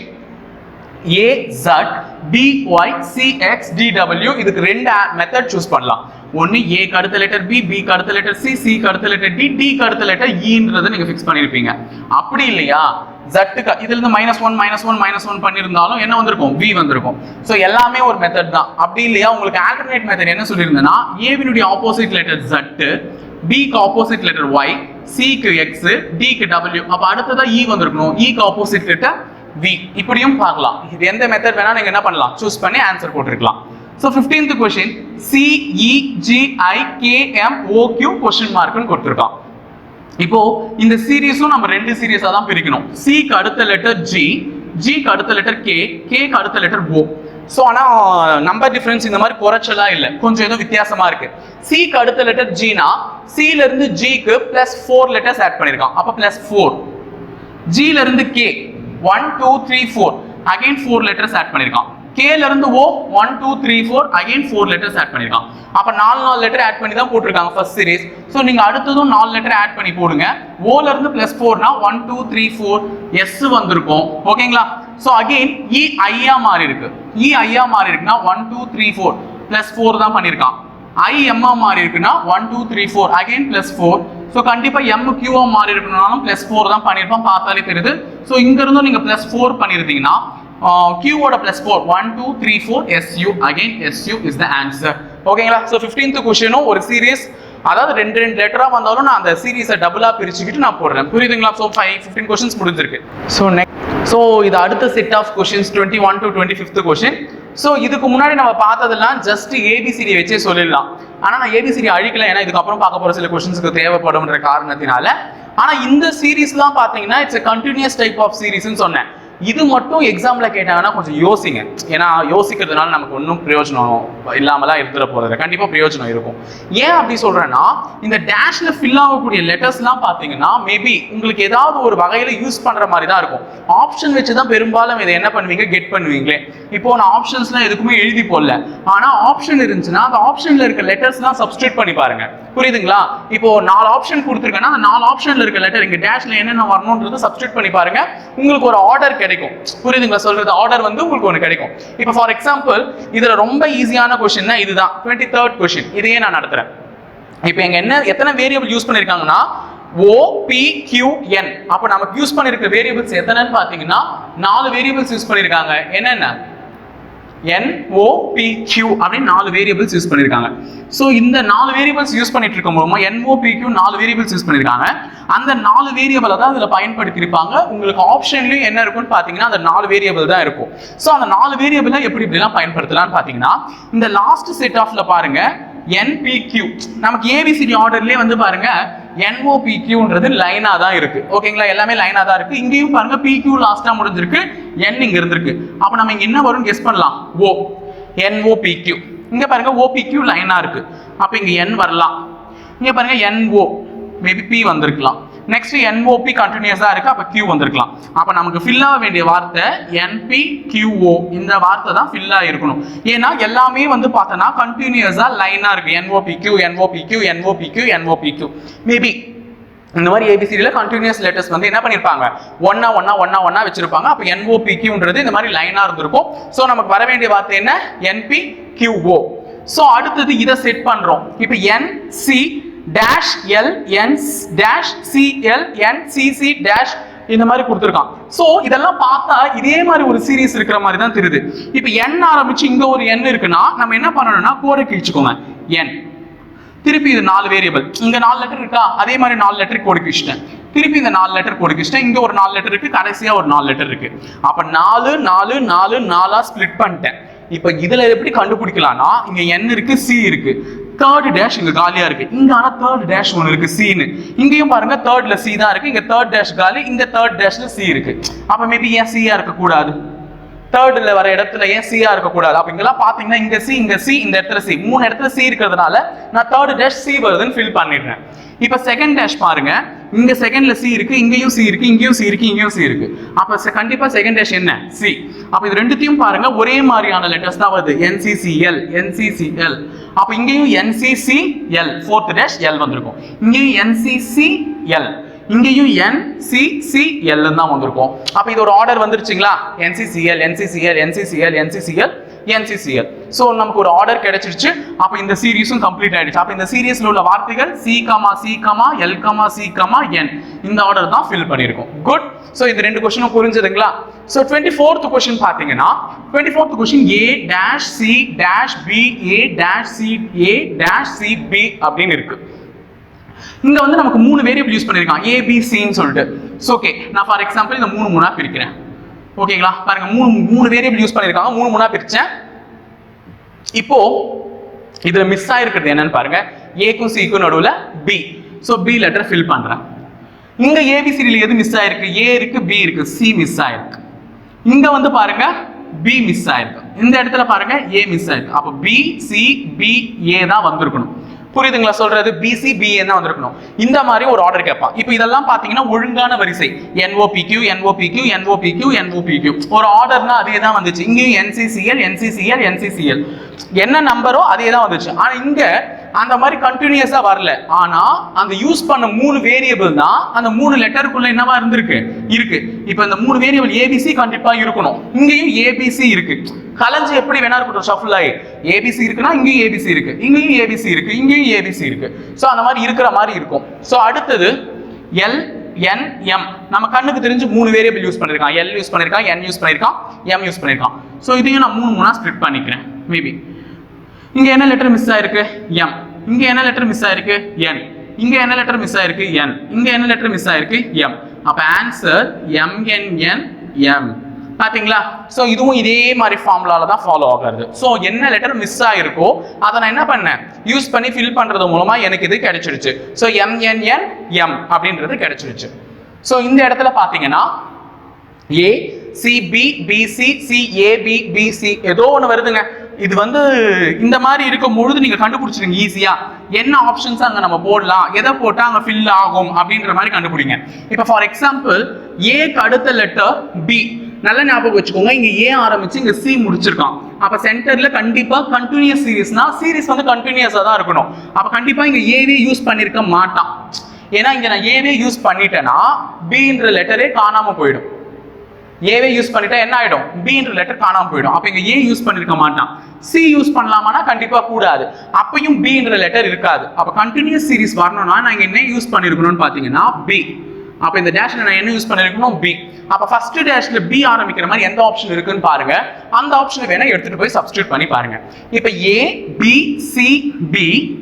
A Z B Y C X DW இதுக்கு ரெண்டு மெத்தட் சூஸ் பண்ணலாம். ஒன்று ஏக்கு அடுத்த லெட்டர் பி பிக்கு அடுத்த லெட்டர் சி சி அடுத்த லெட்டர் டி டிக்கு அடுத்த லெட்டர் ஈன்றதை e நீங்கள் ஃபிக்ஸ் பண்ணியிருப்பீங்க அப்படி இல்லையா? ஜட்டுக்கு இதுலேருந்து minus one minus one minus one பண்ணியிருந்தாலும் என்ன வந்திருக்கும்? வி வந்திருக்கும். ஸோ எல்லாமே ஒரு மெத்தட் தான். அப்படி இல்லையா? உங்களுக்கு ஆல்டர்னேட் மெத்தட் என்ன சொல்லியிருந்தேன்னா ஏவினுடைய ஆப்போசிட் லெட்டர் ஜட்டு பிக்கு ஆப்போசிட் லெட்டர் ஒய் சிக்கு எக்ஸ் டிக்கு டபிள்யூ அப்போ அடுத்ததான் இ e வந்திருக்கணும். இக்கு ஆப்போசிட் லெட்டர் வி இப்படியும் பார்க்கலாம். இது எந்த மெத்தட் வேணால் நீங்கள் என்ன பண்ணலாம்? சூஸ் பண்ணி ஆன்சர் போட்டிருக்கலாம். So fifteenth question CEGI KM OQ question மார்க்னு கொடுத்துருக்கான். இப்போ இந்த சீரீஸும் நம்ம ரெண்டு சீரியஸாக தான் பிரிக்கணும். சிக்கு அடுத்த லெட்டர் ஜி ஜிக்கு அடுத்த லெட்டர் கே கேக்கு அடுத்த லெட்டர் ஓ ஸோ ஆனால் நம்பர் டிஃபரன்ஸ் இந்த மாதிரி குறைச்சலாம் இல்லை. கொஞ்சம் ஏதோ வித்தியாசமா இருக்கு. சிக்கு அடுத்த லெட்டர் ஜினா சில இருந்து ஜிக்கு பிளஸ் ஃபோர் லெட்டர்ஸ் ஆட் பண்ணியிருக்கான் அப்போ பிளஸ் ஃபோர் ஜில இருந்து K one two three four again four letters add பண்ணியிருக்கான் கேல இருந்து O one two three four again four letters add பண்ணியிருக்கான் அப்ப நாலு நாலு லெட்டர் ஆட் பண்ணி தான் போட்டிருக்காங்க ஃபர்ஸ்ட் சீரிஸ் ஸோ நீங்க அடுத்ததும் நாலு லெட்டர் ஆட் பண்ணி போடுங்க. ஓல இருந்து plus ஃபோர்னா one two three four S வந்திருக்கும். ஓகேங்களா? ஸோ அகைன் இ ஐயா மாறி இருக்கு. E, இ ஐயா மாறி இருக்குன்னா one two three four plus four தான் பண்ணியிருக்கான் ஐ எம்மா மாறி இருக்குன்னா one two three four again plus four so கண்டிப்பா எம் கியூவா மாறி இருக்கணும்னாலும் பிளஸ் ஃபோர் தான் பண்ணியிருப்போம் பார்த்தாலே தெரியுது. ஸோ இங்க இருந்தும் நீங்க பிளஸ் ஃபோர் பண்ணியிருந்தீங்கன்னா கியூவோட plus four one two three four SU again SU is the answer ஓகேங்களா ஸோ ஃபிஃப்டீன்த் கொஷினும் ஒரு சீரியஸ் அதாவது ரெண்டு ரெண்டு லெட்டராக வந்தாலும் நான் அந்த சீரீஸை டபுளாக பிரிச்சுக்கிட்டு நான் போடுறேன். புரியுதுங்களா? ஸோ ஃபைவ் ஃபிஃப்டீன் கொஷின்ஸ் முடிஞ்சிருக்கு. ஸோ நெக்ஸ்ட் ஸோ இது அடுத்த set of questions twenty one to twenty fifth question so இதுக்கு முன்னாடி நம்ம பார்த்ததெல்லாம் ஜஸ்ட் ஏபிசிடி வச்சே சொல்லிடலாம். ஆனால் நான் ஏபிசிடி அழிக்கல. ஏன்னா இதுக்கப்புறம் பார்க்க போகிற சில கொஷின்ஸுக்கு தேவைப்படும்ன்ற காரணத்தினால. ஆனால் இந்த சீரீஸ்லாம் பார்த்தீங்கன்னா இட்ஸ் கண்டினியூஸ் டைப் ஆஃப் சீரீஸ்னு சொன்னேன். இது மட்டும் எக்ஸாம்ல கேட்டாங்கன்னா கொஞ்சம் யோசிங்க. ஏன்னா யோசிக்கிறதுனால நமக்கு ஒன்றும் பிரயோஜனம் இல்லாமலாம் இருந்துட போறது கண்டிப்பா பிரயோஜனம் இருக்கும். ஏன் அப்படி சொல்றேன்னா இந்த டேஷ்ல ஃபில் ஆகக்கூடிய லெட்டர்ஸ்லாம் பாத்தீங்கன்னா மேபி உங்களுக்கு ஏதாவது ஒரு வகையில யூஸ் பண்ற மாதிரி தான் இருக்கும். ஆப்ஷன் வச்சு தான் பெரும்பாலும் இதை என்ன பண்ணுவீங்க? கெட் பண்ணுவீங்களே. இப்போ நான் ஆப்ஷன்ஸ்லாம் எதுக்குமே எழுதி போடல. ஆனா ஆப்ஷன் இருந்துச்சுன்னா அந்த ஆப்ஷன்ல இருக்க லெட்டர்ஸ்லாம் சப்ஸ்டியூட் பண்ணி பாருங்க. புரியுதுங்களா? இப்போ நாலு ஆப்ஷன் கொடுத்துருக்கேன்னா அந்த நாலு ஆப்ஷன்ல இருக்க லெட்டர் இங்க டேஷ்ல என்னென்ன வரணும்ன்றது சப்ஸ்டியூட் பண்ணி பாருங்க. உங்களுக்கு ஒரு ஆர்டர் கிடைக்கும் கிடைக்கும். புரியுதுங்களா? சொல்றது ஆர்டர் வந்து உங்களுக்கு ஒன்று கிடைக்கும். இப்போ ஃபார் எக்ஸாம்பிள் இதுல ரொம்ப ஈஸியான கொஸ்டின்னா இதுதான். டுவெண்ட்டி தேர்ட் கொஸ்டின் இதையே நான் நடத்துறேன். இப்போ எங்க என்ன எத்தனை வேரியபிள் யூஸ் பண்ணிருக்காங்கன்னா ஓ பி கியூ என் அப்போ நமக்கு யூஸ் பண்ணிருக்க வேரியபிள்ஸ் எத்தனைன்னு பார்த்தீங்கன்னா நாலு வேரியபிள்ஸ் யூஸ் பண்ணியிருக்காங்க என்னென்ன? என் அப்படின்னு நாலு வேரியபிள்ஸ் யூஸ் பண்ணியிருக்காங்க ஸோ இந்த நாலு வேரியபிள்ஸ் யூஸ் பண்ணிட்டு இருக்கும் மூலமா என்ஓபிக்யூ நாலு வேரியபிள்ஸ் யூஸ் பண்ணியிருக்காங்க அந்த நாலு வேரியபிளை தான் இதில் பயன்படுத்தியிருப்பாங்க. உங்களுக்கு ஆப்ஷன்லையும் என்ன இருக்கும்னு பார்த்தீங்கன்னா அந்த நாலு வேரியபிள் தான் இருக்கும். ஸோ அந்த நாலு வேரியபிளை எப்படி இப்படிலாம் பயன்படுத்தலாம்னு பார்த்தீங்கன்னா இந்த லாஸ்ட் செட் ஆஃப்ல பாருங்க என்பிக்யூ நமக்கு ஏபிசிடி ஆர்டர்லேயே வந்து பாருங்க என்ஓபிக்யூன்றது லைனா தான் இருக்கு. ஓகேங்களா எல்லாமே லைனா தான் இருக்கு. இங்கேயும் பாருங்க பிக்யூ லாஸ்டா முடிஞ்சிருக்கு. என் இங்க இருந்திருக்கு. அப்ப நம்ம இங்க என்ன வரும் கெஸ் பண்ணலாம்? ஓ என்ஓபிக்யூ இங்க பாருங்க ஓபிக்யூ லைனா இருக்கு. அப்ப இங்க என் வரலாம். இங்க பாருங்க என்ஓ மேபி பி வந்திருக்கலாம். நெக்ஸ்ட் என்ஓபி கண்டினியூஸாக இருக்கு. அப்போ கியூ வந்திருக்கலாம். அப்போ நமக்கு ஃபில் ஆக வேண்டிய வார்த்தை என்பி கியூஓ இந்த வார்த்தை தான் ஃபில் இருக்கணும். ஏன்னா எல்லாமே வந்து பார்த்தோன்னா கண்டினியூஸா லைனா இருக்கு. NOP Q NOP Q maybe இந்த மாதிரி ஏபிசிடியில் கண்டினியூஸ் லெட்டர்ஸ் வந்து என்ன பண்ணியிருப்பாங்க ஒன்னா ஒன்னா ஒன்னா ஒன்னா வச்சிருப்பாங்க. அப்போ என்ஓபிக்யூன்றது இந்த மாதிரி லைனாக இருந்திருக்கும். ஸோ நமக்கு வர வேண்டிய வார்த்தை என்ன? என்பி கியூஓ ஸோ அடுத்தது இதை செட் பண்ணுறோம் இப்போ N C dash L N dash C L N CC dash இந்த மாதிரி கொடுத்துருக்கான். ஸோ இதெல்லாம் பார்த்தா இதே மாதிரி ஒரு சீரியஸ் இருக்கிற மாதிரி தான் தெரியுது. இப்போ என் ஆரம்பிச்சு இங்க ஒரு எண் இருக்குன்னா நம்ம என்ன பண்ணணும்னா கோடை கிழிச்சுக்கோங்க. என் திருப்பி இது நாலு வேரியபிள் இங்க நாலு லெட்டர் இருக்கா? அதே மாதிரி நாலு லெட்டர் கோடுக்கு வச்சிட்டேன் திருப்பி இந்த நாலு லெட்டர் கோடுக்கு வச்சிட்டேன் இங்க ஒரு நாலு லெட்டர் இருக்கு. கடைசியா ஒரு நாலு லெட்டர் இருக்கு. அப்ப நாலு நாலு நாலு நாலா ஸ்ப்ளிட் பண்ணிட்டேன். இப்ப இதுல எப்படி கண்டுபிடிக்கலாம்னா இங்க என் இருக்கு சி இருக்கு. தேர்ட் டேஷ் இங்க காலியா இருக்கு. இங்க ஆனா தேர்ட் டேஷ் ஒன்று இருக்கு சீனு இங்கேயும் பாருங்க தேர்ட்ல சி தான் இருக்கு. இங்க தேர்ட் டேஷ் காலி இங்க தேர்ட் டேஷ்ல சி இருக்கு. அப்ப மேபி ஏன் சியா இருக்க கூடாது? தேர்ட்ல வர இடத்துல ஏன் சியா இருக்கக்கூடாது அப்ப இங்கெல்லாம் பாத்தீங்கன்னா இங்க சி இங்க சி இந்த இடத்துல சி மூணு இடத்துல சி இருக்கிறதுனால நான் தேர்ட் டேஷ் சி வருதுன்னு ஃபில் பண்ணிடுறேன். இப்ப செகண்ட் டேஷ் பாருங்க. இங்க செகண்ட்ல சி இருக்கு இங்கேயும் சி இருக்கு இங்கேயும் சி இருக்கு இங்கேயும் சி இருக்கு அப்ப கண்டிப்பா செகண்ட் டேஷ் என்ன சி அப்ப இது ரெண்டுத்தையும் பாருங்க ஒரே மாதிரியான லெட்டர்ஸ் தான் வருது என்சிசிஎல் என்சிசிஎல் அப்ப இங்கேயும் என்சிசிஎல் ஃபோர்த் டேஷ் எல் வந்திருக்கும் இங்கேயும் என்சிசிஎல் இங்கேயும் என்சிசிஎல் தான் வந்திருக்கும் அப்ப இது ஒரு ஆர்டர் வந்துருச்சுங்களா என்சிசிஎல் என்சிசிஎல் என்சிசிஎல் என்சிசிஎல் என்சிசிஎல் ஸோ நமக்கு ஒரு ஆர்டர் கிடைச்சிருச்சு. அப்போ இந்த சீரீஸும் கம்ப்ளீட் ஆயிடுச்சு. அப்போ இந்த சீரிஸ்ல உள்ள வார்த்தைகள் C comma C comma L comma C comma N இந்த ஆர்டர் தான் ஃபில் பண்ணியிருக்கோம். குட் ஸோ இந்த ரெண்டு கொஸ்டினும் புரிஞ்சுதுங்களா? ஸோ டுவெண்ட்டி ஃபோர்த் கொஸ்டின் பார்த்தீங்கன்னா twenty fourth question A dash C dash B A dash C A dash C B அப்படின்னு இருக்கு. இங்க வந்து நமக்கு மூணு வேரியபிள் யூஸ் பண்ணிருக்கான் ஏபிசின்னு சொல்லிட்டு. ஸோ ஓகே நான் ஃபார் எக்ஸாம்பிள் இந்த மூணு மூணா பிரிக்கிறேன். ஓகேங்களா பாருங்க மூணு மூணு வேரியபிள் யூஸ் பண்ணிருக்காங்க மூணு மூணா பிரிச்சேன். இப்போ இதுல மிஸ் ஆயிருக்கிறது என்னன்னு பாருங்க. ஏக்கும் சிக்கும் நடுவுல B so B letter fill பண்றேன். இங்க ஏபிசிடியில் எது மிஸ் ஆயிருக்கு? ஏ இருக்கு பி இருக்கு. சி மிஸ் ஆயிருக்கு. இங்க வந்து பாருங்க பி மிஸ் ஆயிருக்கு. இந்த இடத்துல பாருங்க ஏ மிஸ் ஆயிருக்கு. அப்போ B C B A e தான் வந்திருக்கணும். புரியுதுங்களா? சொல்றது பிசி பிஏ தான் வந்திருக்கணும். இந்த மாதிரி ஒரு ஆர்டர் கேட்பான். இப்போ இதெல்லாம் பாத்தீங்கன்னா ஒழுங்கான வரிசை. என்ஓபிக்யூ என்ஓபிக்யூ என்ஓபிக்யூ என்ஓபிக்யூ ஒரு ஆர்டர்னா அதே தான் வந்துச்சு. இங்கேயும் என்சிசிஎல் என்சிசிஎல் என்சிசிஎல் என்ன நம்பரோ அதே தான் வந்துச்சு. ஆனா இங்க அந்த மாதிரி கண்டினியூஸா வரல. ஆனா அந்த யூஸ் பண்ண மூணு வேரியபிள் தான் அந்த மூணு லெட்டருக்குள்ள என்னவா இருந்திருக்கு? இருக்கு. இப்போ இந்த மூணு வேரியபிள் ஏபிசி கண்டிப்பா இருக்கணும். இங்கேயும் ஏபிசி இருக்கு. கலைஞ்சு எப்படி வேணா இருக்கட்டும் ஷஃபிள் ஆகி ஏபிசி இருக்குன்னா இங்கேயும் ஏபிசி இருக்கு. இங்கேயும் ஏபிசி இருக்கு. இங்கேயும் ஏபிசி இருக்கு. ஸோ அந்த மாதிரி இருக்கிற மாதிரி இருக்கும். ஸோ அடுத்தது எல் என் எம் நம்ம கண்ணுக்கு தெரிஞ்சு மூணு வேரியபிள் யூஸ் பண்ணிருக்கான். எல் யூஸ் பண்ணிருக்கான் என் யூஸ் பண்ணிருக்கான் எம் யூஸ் பண்ணிருக்கான். ஸோ இதையும் நான் மூணு மூணா ஸ்ப்ளிட் பண்ணிக்கிறேன். மேபி இங்க என்ன லெட்டர் மிஸ் ஆயிருக்கு? எம் இங்க என்ன லெட்டர் மிஸ் ஆயிருக்கு? என் இங்க என்ன லெட்டர் மிஸ் ஆயிருக்கு? என் இங்க என்ன லெட்டர் மிஸ் ஆயிருக்கு? எம் அப்ப answer M N N M பாத்தீங்களா? ஸோ இதுவும் இதே மாதிரி ஃபார்முலால தான் ஃபாலோ ஆகிறது ஸோ என்ன லெட்டர் மிஸ் ஆயிருக்கோ அதை நான் என்ன பண்ணேன்? யூஸ் பண்ணி ஃபில் பண்றது மூலமா எனக்கு இது கிடைச்சிருச்சு. ஸோ எம்என்என் எம் அப்படின்றது கிடைச்சிருச்சு. ஸோ இந்த இடத்துல பாத்தீங்கன்னா A C B BC C BC ஏதோ ஒன்று வருதுங்க. இது வந்து இந்த மாதிரி இருக்கும் பொழுது நீங்க கண்டுபிடிச்சிருங்க ஈஸியா என்ன ஆப்ஷன்ஸ் அங்க நம்ம போடலாம்? எதை போட்டா அங்க ஃபில் ஆகும்? அப்படின்ற மாதிரி கண்டுபிடிங்க. இப்போ ஃபார் எக்ஸாம்பிள் ஏக்கு அடுத்த லெட்டர் பி நல்ல ஞாபகம் வச்சுக்கோங்க. இங்க ஏ ஆரம்பிச்சு இங்க சி முடிச்சிருக்கான். அப்ப சென்டர்ல கண்டிப்பா கண்டினியூஸ் சீரீஸ்னா சீரீஸ் வந்து கண்டினியூஸா தான் இருக்கணும். அப்ப கண்டிப்பா இங்க ஏவே யூஸ் பண்ணிருக்க மாட்டான். ஏன்னா இங்க நான் ஏவே யூஸ் பண்ணிட்டேன்னா பின்ற லெட்டரே காணாம போயிடும். ஏவே யூஸ் பண்ணிட்டா என்ன ஆயிடும்? பின்ற லெட்டர் காணாம போயிடும். அப்ப இங்க ஏ யூஸ் பண்ணிருக்க மாட்டான். சி யூஸ் பண்ணலாமானா கண்டிப்பா கூடாது. அப்பயும் பின்ற லெட்டர் இருக்காது. அப்ப கண்டினியூஸ் சீரிஸ் வரணும்னா நாங்க என்ன யூஸ் பண்ணிருக்கணும்னு பாத்தீங்கன்னா பி அப்ப இந்த டேஷ்ல நான் என்ன யூஸ் பண்ணிருக்கணும்? பி அப்ப ஃபர்ஸ்ட் டேஷ்ல பி ஆரம்பிக்கிற மாதிரி எந்த ஆப்ஷன் இருக்குன்னு பாருங்க. அந்த ஆப்ஷனை வேணா எடுத்துட்டு போய் சப்ஸ்டியூட் பண்ணி பாருங்க. இப்ப ஏ பி சி பி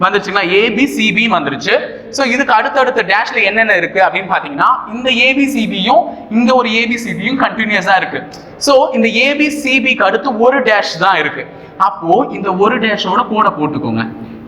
வந்துருச்சுங்களா? ஏபிசிபி வந்துருச்சு. ஸோ இதுக்கு அடுத்தடுத்த டேஷ்ல என்னென்ன இருக்கு அப்படின்னு பாத்தீங்கன்னா இந்த ஏபிசிபியும் இங்க ஒரு ஏபிசிபியும் கண்டினியூஸா இருக்கு. ஸோ இந்த ஏபிசிபிக்கு அடுத்து ஒரு டேஷ் தான் இருக்கு. அப்போ இந்த ஒரு டேஷோட கூட போட்டுக்கோங்க.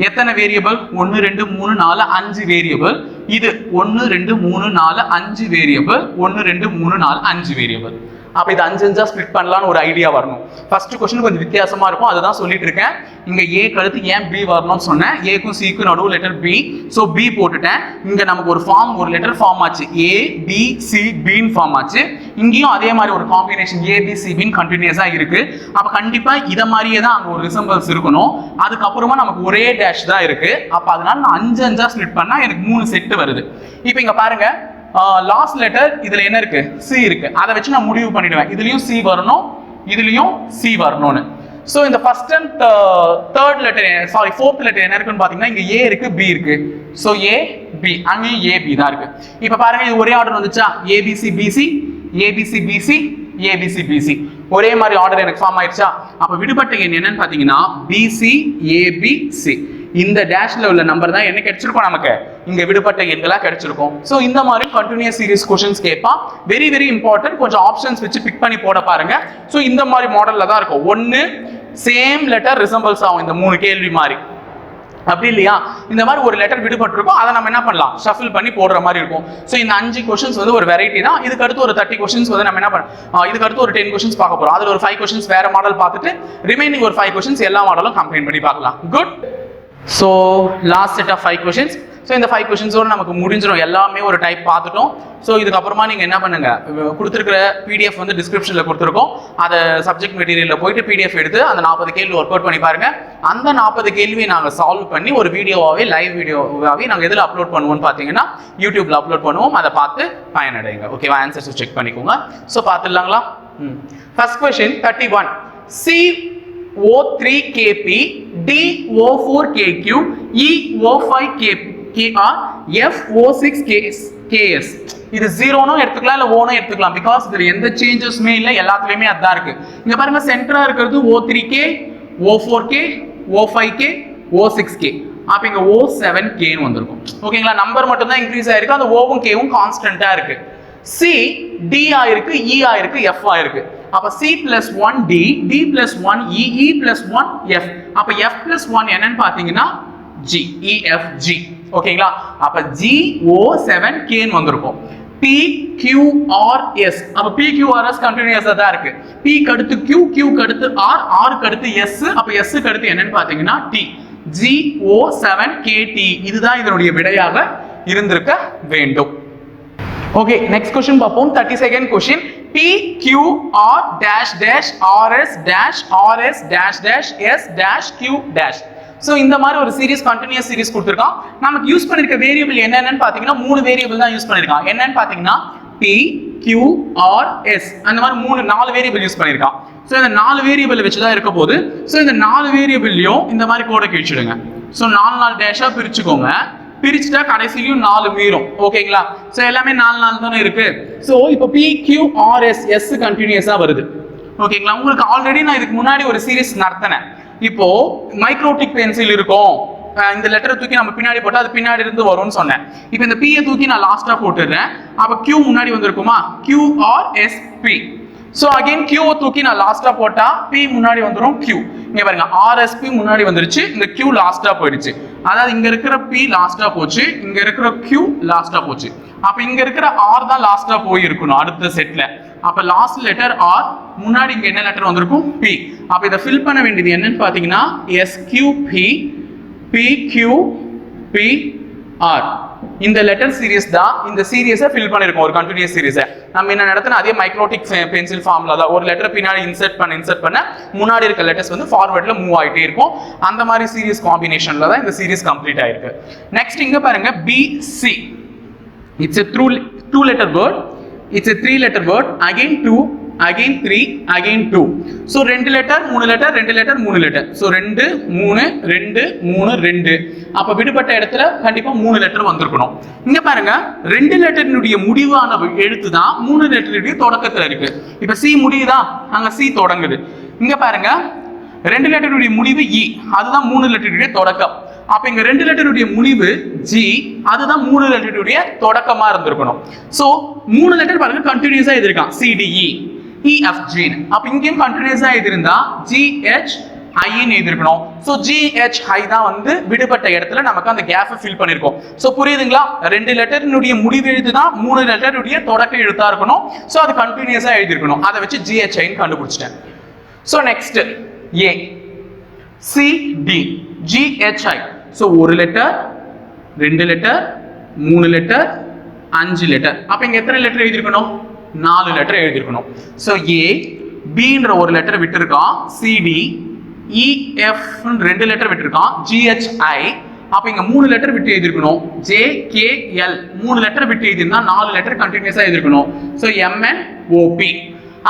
எத்தனை வேரியபிள் ஒன்று ரெண்டு மூணு நாலு அஞ்சு வேரியபிள் இது ஒன்று ரெண்டு மூணு நாலு அஞ்சு வேரியபிள் ஒன்று ரெண்டு மூணு நாலு அஞ்சு வேரியபிள் அப்போ இது அஞ்சு அஞ்சா ஸ்ப்ளிட் பண்ணலாம்னு ஒரு ஐடியா வரணும். ஃபர்ஸ்ட் கொஸ்டின் கொஞ்சம் வித்தியாசமா இருக்கும். அதுதான் சொல்லிட்டு இருக்கேன். இங்க ஏ கழுத்து ஏன் பி வரணும்னு சொன்னேன். ஏக்கும் சிக்கும் நடுவு லெட்டர் பி ஸோ பி போட்டுட்டேன். இங்க நமக்கு ஒரு ஃபார்ம் ஒரு லெட்டர் ஃபார்ம் ஆச்சு. ஏ பி சி பின்னு ஃபார்ம் ஆச்சு. இங்கேயும் அதே மாதிரி ஒரு காம்பினேஷன் ஏ பி சி பின்னு கண்டினியூஸா இருக்கு. அப்ப கண்டிப்பா இதை மாதிரியே தான் அங்க ஒரு ரிசம்பிள்ஸ் இருக்கணும். அதுக்கப்புறமா நமக்கு ஒரே டேஷ் தான் இருக்கு. அப்ப அதனால நான் அஞ்சு அஞ்சா ஸ்ப்ளிட் பண்ணா எனக்கு மூணு செட்டு வருது. இப்போ இங்க பாருங்க. லாஸ்ட் லெட்டர் இதுல என்ன இருக்கு? சி இருக்கு. அதை வச்சு நான் முடிவு பண்ணிடுவேன். இதுலயும் சி வரணும் இதுலயும் சி வரணும்னு. ஸோ இந்த first and third letter sorry fourth letter என்ன இருக்குன்னு பார்த்தீங்கன்னா இங்க ஏ இருக்கு பி இருக்கு. ஸோ ஏ பி அங்கேயும் ஏ பி தான் இருக்கு. இப்போ பாருங்க இது ஒரே ஆர்டர் வந்துச்சா? ABC BC ABC BC ABC BC ஒரே மாதிரி ஆர்டர் எனக்கு ஃபார்ம் ஆயிடுச்சா? அப்போ விடுபட்ட எண் என்னன்னு பார்த்தீங்கன்னா பிசி ஏபிசி இந்த டேஷ்ல உள்ள நம்பர் தான் என்ன கிடைச்சிருக்கும் நமக்கு? இங்க விடுபட்ட எண்களா கிடைச்சிருக்கும். சோ இந்த மாதிரி கண்டினியூஸ் சீரிஸ் கொஸ்டின்ஸ் கேட்பான் வெரி வெரி இம்பார்ட்டன்ட் கொஞ்சம் ஆப்ஷன்ஸ் வச்சு பிக் பண்ணி போட பாருங்க. சோ இந்த மாதிரி மாடல்ல தான் இருக்கும். ஒன்னு சேம் லெட்டர் ரிசம்பிள்ஸ் ஆகும். இந்த மூணு கேள்வி மாதிரி. அப்படி இல்லையா? இந்த மாதிரி ஒரு லெட்டர் விடுபட்டிருக்கும். அதை நம்ம என்ன பண்ணலாம்? ஷஃபில் பண்ணி போடுற மாதிரி இருக்கும். ஸோ இந்த அஞ்சு கொஸ்டின்ஸ் வந்து ஒரு வெரைட்டி தான். இதுக்கு அடுத்து ஒரு தேர்ட்டி கொஸ்டின்ஸ் வந்து நம்ம என்ன பண்ண இதுக்கு அடுத்து ஒரு டென் கொஸ்டின்ஸ் பார்க்க போறோம். அதில் ஒரு ஃபைவ் கொஸ்டின்ஸ் வேற மாடல் பார்த்துட்டு ரிமைனிங் ஒரு ஃபைவ் கொஸ்டின்ஸ் எல்லா மாடலும் கம்பைன் பண்ணி பார்க்கலாம். Good so last set of five questions so இந்த ஃபைவ் கொஷின்ஸோட நமக்கு முடிஞ்சிடும் எல்லாமே ஒரு டைப் பார்த்துட்டோம். ஸோ இதுக்கப்புறமா நீங்கள் என்ன பண்ணுங்க? கொடுத்துருக்கிற பிடிஎஃப் வந்து டிஸ்கிரிப்ஷனில் கொடுத்துருக்கோம். அதை சப்ஜெக்ட் மெட்டீரியலில் போயிட்டு பிடிஎஃப் எடுத்து அந்த நாற்பது கேள்வி ஒர்க் அவுட் பண்ணி பாருங்க. அந்த நாற்பது கேள்வியை நாங்கள் சால்வ் பண்ணி ஒரு வீடியோவாகவே லைவ் வீடியோவாகவே நாங்கள் எதில் அப்லோட் பண்ணுவோம்னு பார்த்தீங்கன்னா யூடியூப்ல அப்லோட் பண்ணுவோம். அதை பார்த்து பயனடைங்க. ஓகேவா ஆன்சர்ஸ் செக் பண்ணிக்கோங்க. ஸோ பார்த்துடலாங்களா? ம். First question thirty one C O3KP, DO4KQ, EO5KR, FO6KS. இது ஜீரோனும் எடுத்துக்கலாம் இல்லை ஓனும் எடுத்துக்கலாம். பிகாஸ் இதில் எந்த சேஞ்சஸுமே இல்லை எல்லாத்துலேயுமே அதான் இருக்கு. இங்கே பாருங்க சென்டராக இருக்கிறது O three K O four K O five K O six K அப்போ இங்கே ஓ செவன் கேன்னு வந்திருக்கும். ஓகேங்களா நம்பர் மட்டும் தான் இன்க்ரீஸ் ஆயிருக்கு. அந்த ஓவும் கேவும் கான்ஸ்டண்ட்டாக இருக்கு. சி டி ஆயிருக்கு இ e ஆயிருக்கு எஃப் ஆயிருக்கு அப்ப C plus one D D plus one E E plus one F அப்ப எஃப் பிளஸ் ஒன் என்னன்னு பாத்தீங்கன்னா ஜி இஎஃப் ஜி ஓகேங்களா? அப்ப ஜி ஓ செவன் கேன்னு வந்திருக்கும். பி கியூ ஆர் எஸ் அப்ப பி கியூ ஆர் எஸ் கண்டினியூஸா தான் இருக்கு. பி அடுத்து கியூ கியூ அடுத்து ஆர் ஆர் கடுத்து எஸ் அப்ப எஸ் அடுத்து என்னன்னு பாத்தீங்கன்னா T G O seven K T இதுதான் இதனுடைய விடையாக இருந்திருக்க வேண்டும். ஓகே நெக்ஸ்ட் கொஸ்டின் பார்ப்போம். Thirty second question P Q dash dash RS dash RS dash dash S dash Q dash so இந்த மாதிரி ஒரு சீரிஸ் கண்டினியூஸ் சீரிஸ் கொடுத்துருக்கான் நமக்கு யூஸ் பண்ணிருக்க வேரியபிள் என்னென்னு பார்த்தீங்கன்னா மூணு வேரியபிள் தான் யூஸ் பண்ணிருக்கான். என்னன்னு பார்த்தீங்கன்னா பி கியூ ஆர் எஸ் அந்த மாதிரி மூணு நாலு வேரியபிள் யூஸ் பண்ணியிருக்கான் ஸோ இந்த நாலு வேரியபிள் வச்சு தான் இருக்க போது ஸோ இந்த நாலு வேரியபிள்லையும் இந்த மாதிரி கோடை கிழிச்சிடுங்க. ஸோ நாலு நாலு டேஷாக பிரிச்சுக்கோங்க. பிரிச்சுட்டா கடைசிலையும் நாலு மீறும். ஓகேங்களா? ஸோ எல்லாமே நாலு நாலு தானே இருக்கு? ஸோ இப்போ P Q R S S கண்டினியூஸாக வருது. ஓகேங்களா? உங்களுக்கு ஆல்ரெடி நான் இதுக்கு முன்னாடி ஒரு சீரியஸ் நடத்தினேன். இப்போ மைக்ரோடிக் பென்சில் இருக்கும். இந்த லெட்டரை தூக்கி நம்ம பின்னாடி போட்டால் அது பின்னாடி இருந்து வரும்னு சொன்னேன். இப்போ இந்த பியை தூக்கி நான் லாஸ்டா போட்டுடுறேன். அப்ப கியூ முன்னாடி வந்திருக்குமா? Q R S P so again கியூவை தூக்கி நான் லாஸ்டா போட்டா பி முன்னாடி வந்துடும் கியூ இங்க பாருங்க ஆர்எஸ்பி முன்னாடி வந்துருச்சு. இந்த கியூ லாஸ்டா போயிடுச்சு. அதாவது இங்க இருக்கிற பி லாஸ்டா போச்சு இங்க இருக்கிற கியூ லாஸ்டா போச்சு. அப்ப இங்க இருக்கிற ஆர் தான் லாஸ்டா போயிருக்கணும் அடுத்த செட்ல அப்ப லாஸ்ட் லெட்டர் ஆர் முன்னாடி இங்க என்ன லெட்டர் வந்திருக்கும்? பி அப்ப இதை ஃபில் பண்ண வேண்டியது என்னன்னு பாத்தீங்கன்னா S Q P P Q P R இந்த லெட்டர் சீரிஸ் தான் இந்த சீரியஸை ஃபில் பண்ணியிருக்கோம் ஒரு கண்டினியூஸ் சீரிஸை நம்ம என்ன நடத்தின அதே மைக்ரோட்டிக் பென்சில் ஃபார்ம்ல தான். ஒரு லெட்டர் பின்னாடி இன்சர்ட் பண்ண இன்சர்ட் பண்ண முன்னாடி இருக்க லெட்டர்ஸ் வந்து ஃபார்வர்டில் மூவ் ஆகிட்டே இருக்கும். அந்த மாதிரி சீரியஸ் காம்பினேஷன்ல தான் இந்த சீரியஸ் கம்ப்ளீட் ஆயிருக்கு. நெக்ஸ்ட் இங்க பாருங்க BC it's a through two letter word it's a three letter word again two again three again two so ரெண்டு லெட்டர் மூணு லெட்டர் ரெண்டு லெட்டர் மூணு லெட்டர் ஸோ ரெண்டு மூணு ரெண்டு மூணு ரெண்டு. அப்போ விடுபட்ட இடத்துல கண்டிப்பாக மூணு லெட்டர் வந்திருக்கணும். இங்கே பாருங்க ரெண்டு லெட்டரினுடைய முடிவான எழுத்து தான் மூணு லெட்டருடைய தொடக்கத்தில் இருக்கு. இப்போ சி முடியுதா? அங்கே சி தொடங்குது. இங்கே பாருங்க ரெண்டு லெட்டருடைய முடிவு இ அதுதான் மூணு லெட்டருடைய தொடக்கம். அப்ப இங்க ரெண்டு லெட்டருடைய முடிவு ஜி அதுதான் மூணு லெட்டருடைய தொடக்கமா இருந்திருக்கணும். சோ மூணு லெட்டர் பாருங்க கண்டினியூஸா எழுதிருக்கான் சிடிஇ இஎஃப்ஜி அப்ப இங்கேயும் கண்டினியூஸா எழுதிருந்தா ஜிஹெச் ஐன்னு எழுதிருக்கணும் ஸோ ஜிஹெச் ஹை தான் வந்து விடுபட்ட இடத்துல நமக்கு அந்த கேப்பை ஃபில் பண்ணியிருக்கோம் ஸோ புரியுதுங்களா? ரெண்டு லெட்டரினுடைய முடிவு எழுத்து தான் மூணு லெட்டருடைய தொடக்க எழுத்தா இருக்கணும். ஸோ அது கண்டினியூஸா எழுதிருக்கணும் அதை வச்சு ஜிஹெச்ஐன்னு கண்டுபிடிச்சிட்டேன். So next A CD GHI so ஒரு லெட்டர் ரெண்டு லெட்டர் மூணு லெட்டர் அஞ்சு லெட்டர் அப்போ இங்கே எத்தனை லெட்டர் எழுதியிருக்கணும்? நாலு லெட்டர் எழுதியிருக்கணும். ஸோ ஏ பின்ற ஒரு லெட்டர் விட்டுருக்கான். சிடி இஎஃப் e, ரெண்டு லெட்டர் விட்டுருக்கான். ஜிஹெச்ஐ அப்போ இங்கே மூணு லெட்டர் விட்டு எழுதிருக்கணும் ஜே கே எல் மூணு லெட்டர் விட்டு எழுதிருந்தா நாலு லெட்டர் கண்டினியூஸாக எழுதிருக்கணும் ஸோ எம்என் ஓபி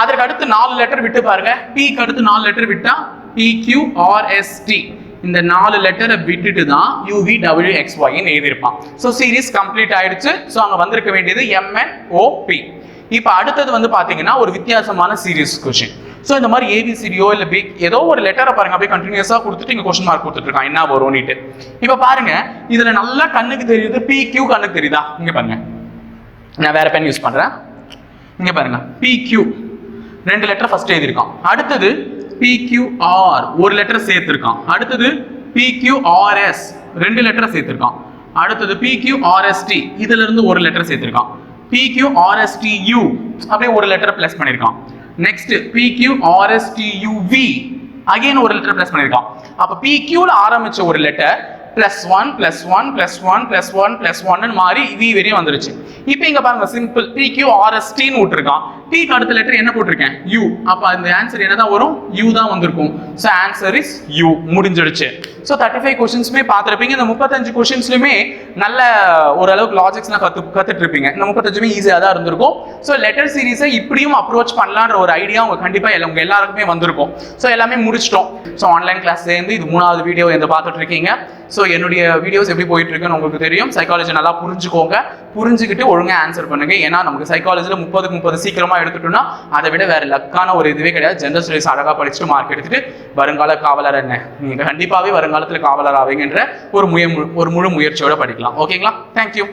அதற்கு அடுத்து நாலு லெட்டர் விட்டு பாருங்க. பிக்கு அடுத்து நாலு லெட்டர் விட்டா பி கியூ ஆர்எஸ்டி இந்த நாலு லெட்டரை விட்டுட்டு தான் யூவி டபிள்யூ எக்ஸ் ஒய்ன்னு எழுதியிருப்பான். ஸோ சீரிஸ் கம்ப்ளீட் ஆயிடுச்சு. ஸோ அங்கே வந்திருக்க வேண்டியது எம்என் ஓபி இப்போ அடுத்தது வந்து பார்த்தீங்கன்னா ஒரு வித்தியாசமான சீரியஸ் கொஷின் ஸோ இந்த மாதிரி ஏபிசிடியோ இல்லை பிக் ஏதோ ஒரு லெட்டரை பாருங்க அப்படியே கண்டினியூஸாக கொடுத்துட்டு இங்கே கொஸ்டின் மார்க் கொடுத்துட்ருக்கான் என்ன வரும்னுட்டு. இப்போ பாருங்க இதில் நல்லா கண்ணுக்கு தெரியுது பி கியூ கண்ணுக்கு தெரியுதா? இங்கே பாருங்க. நான் வேற பென் யூஸ் பண்ணுறேன் இங்கே பாருங்க பி கியூ ரெண்டு லெட்டர் ஃபர்ஸ்ட் எழுதியிருக்கான். அடுத்தது பிக்யூஆர் ஒரு லெட்டர் சேர்த்துருக்கான். அடுத்தது பிக்யூஆர்எஸ் ரெண்டு லெட்டர் சேர்த்துருக்கான். அடுத்தது பிக்யூஆர்எஸ்டி இதுல இருந்து ஒரு லெட்டர் சேர்த்துருக்கான். பிக்யூஆர்எஸ்டியூ அப்படியே ஒரு லெட்டர் பிளஸ் பண்ணியிருக்கான் நெக்ஸ்ட் பிக்யூஆர்எஸ்டியூவி அகைன் ஒரு லெட்டர் பிளஸ் பண்ணியிருக்கான் அப்போ பிக்யூல ஆரம்பிச்ச ஒரு letter plus one plus one plus one plus one plus ஒன்னு மாறி வி வரையும் வந்துருச்சு. இப்போ இங்க பாருங்க சிம்பிள் பி கியூ ஆர்எஸ்டின்னு விட்டுருக்கான். பிக்கு அடுத்த லெட்டர் என்ன போட்டிருக்கேன்? யூ அப்போ அந்த ஆன்சர் என்னதான் வரும்? யூ தான் வந்திருக்கும். ஸோ ஆன்சர் இஸ் யூ முடிஞ்சிடுச்சு. ஸோ தேர்ட்டி ஃபைவ் கொஷின்ஸுமே பார்த்துருப்பீங்க. இந்த முப்பத்தஞ்சு கொஷின்ஸ்லையுமே நல்ல ஓரளவுக்கு லாஜிக்ஸ்லாம் கற்று கற்றுட்டு இருப்பீங்க இந்த முப்பத்தஞ்சுமே ஈஸியாக தான் இருந்திருக்கும். ஸோ லெட்டர் சீரிஸை இப்படியும் அப்ரோச் பண்ணலான்ற ஒரு ஐடியா உங்க கண்டிப்பாக எல்லா உங்க எல்லாருக்குமே வந்திருக்கும். ஸோ எல்லாமே முடிச்சிட்டோம். ஸோ ஆன்லைன் கிளாஸ் சேர்ந்து இது மூணாவது வீடியோ இந்த பார்த்துட்டு இருக்கீங்க ஸோ என்னுடைய வீடியோஸ் எப்படி போயிட்டு இருக்குன்னு உங்களுக்கு தெரியும். சைக்காலஜி நல்லா புரிஞ்சுக்கோங்க. புரிஞ்சுக்கிட்டு ஒழுங்காக ஆன்சர் பண்ணுங்க. ஏன்னா நமக்கு சைக்காலஜியில் முப்பதுக்கு முப்பது சீக்கிரமா எடுத்துட்டோம்னா அதை விட வேற லக்கான ஒரு இதுவே கிடையாது. ஜென்ரல் ஸ்டடிஸ் அழகாக படிச்சுட்டு மார்க் எடுத்துட்டு வருங்கால காவலர் என்ன? நீங்க கண்டிப்பாகவே வருங்காலத்தில் காவலர் ஆவீங்கன்ற ஒரு முய ஒரு முழு முயற்சியோட படிக்கலாம். ஓகேங்களா தேங்க்யூ